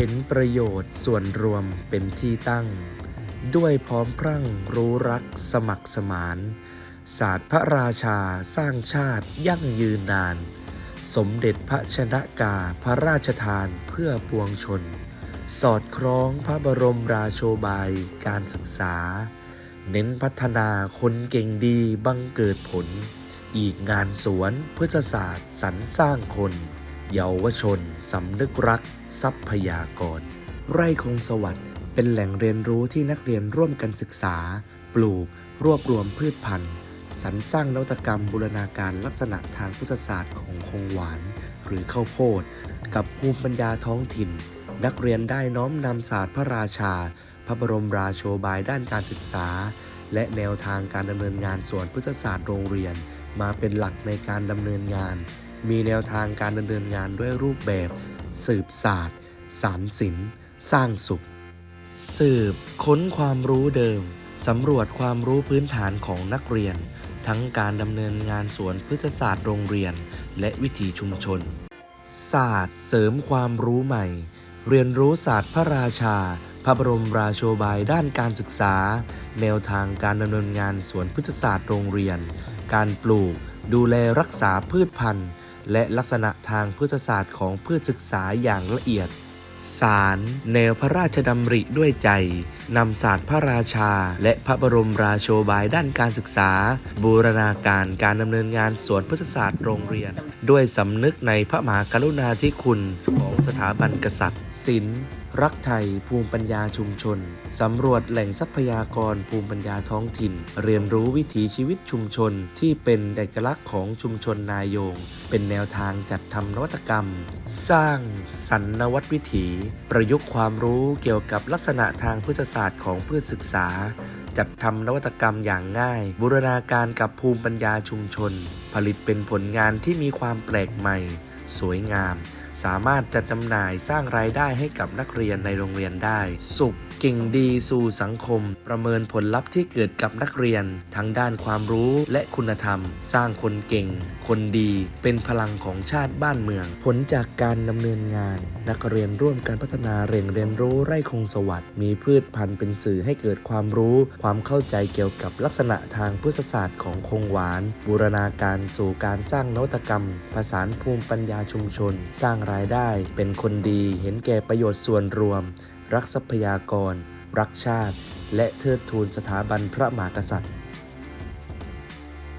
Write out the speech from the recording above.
เห็นประโยชน์ส่วนรวมเป็นที่ตั้ง ด้วยพร้อมพรั่งรู้รักสมัครสมานศาสตร์พระราชาสร้างชาติยั่งยืนนาน สมเด็จพระชนะกาพระราชทานเพื่อปวงชน สอดคล้องพระบรมราโชบายการศึกษา เน้นพัฒนาคนเก่งดีบังเกิดผล อีกงานสวนพฤษศาสตร์สรรสร้างคน เยาวชนสำนึกรัก ทรัพยากร ไร่คงสวัสดิ์เป็นแหล่งเรียนรู้ที่นักเรียนร่วมกันศึกษา ปลูก รวบรวมพืชพันธุ์สรรสร้างนวัตกรรมบูรณาการลักษณะทางพุทธศาสตร์ของคงหวาน หรือข้าวโพด กับภูมิปัญญาท้องถิ่น นักเรียนได้น้อมนำศาสตร์พระราชา พระบรมราโชบายด้านการศึกษา และแนวทางการดำเนินงานสวนพฤกษศาสตร์โรงเรียน มาเป็นหลักในการดำเนินงาน มีแนวทางการดำเนินงานด้วยรูปแบบ สืบศาสตร์ สารศิลป์สร้างสุข สืบ ค้นความรู้เดิม สำรวจความรู้พื้นฐานของนักเรียน ทั้งการดำเนินงานสวนพฤกษศาสตร์โรงเรียน และวิถีชุมชน ศาสตร์ เสริมความรู้ใหม่ เรียนรู้ศาสตร์พระราชา พระบรมราโชบายด้านการศึกษา แนวทางการดำเนินงานสวนพฤกษศาสตร์โรงเรียน การปลูก ดูแลรักษาพืชพันธุ์ และลักษณะทางพืชศาสตร์ของพืชศึกษาอย่างละเอียด สารแนวพระราชดำริด้วยใจนำศาสตร์พระราชา และพระบรมราโชบายด้านการศึกษา บูรณาการการดำเนินงานสวนพฤกษศาสตร์โรงเรียน ด้วยสำนึกในพระมหากรุณาธิคุณ สถาบันกษัตริย์ศิลป์รักไทยภูมิปัญญาชุมชน สำรวจแหล่งทรัพยากรภูมิปัญญาท้องถิ่น เรียนรู้วิถีชีวิตชุมชนที่เป็นเอกลักษณ์ของชุมชนนายงเป็นแนวทางจัดทำนวัตกรรม สร้างสรรนวัตวิถี ประยุกต์ความรู้เกี่ยวกับลักษณะทางพฤกษศาสตร์ของพืชศึกษา จัดทำนวัตกรรมอย่างง่าย บูรณาการกับภูมิปัญญาชุมชน ผลิตเป็นผลงานที่มีความแปลกใหม่ สวยงาม สามารถจัดจำหน่ายสร้างรายได้ให้กับนักเรียนในโรงเรียนได้ สุขเก่งดีสู่สังคม ประเมินผลลัพธ์ที่เกิดกับนักเรียน ทั้งด้านความรู้และคุณธรรม สร้างคนเก่ง คนดี เป็นพลังของชาติบ้านเมือง ผลจากการดำเนินงาน นักเรียนร่วมกันพัฒนาเร่งเรียนรู้ไร่คงสวัสดิ์มีพืชพันธุ์เป็นสื่อให้เกิดความรู้ ความเข้าใจเกี่ยวกับลักษณะทางพฤกษศาสตร์ของคงหวาน บูรณาการสู่การสร้างนวัตกรรม ผสานภูมิปัญญาาชุมชน สร้างรายได้ เป็นคนดีเห็นแก่ประโยชน์ส่วนรวม รักทรัพยากร รักชาติ และเทิดทูนสถาบันพระมหากษัตริย์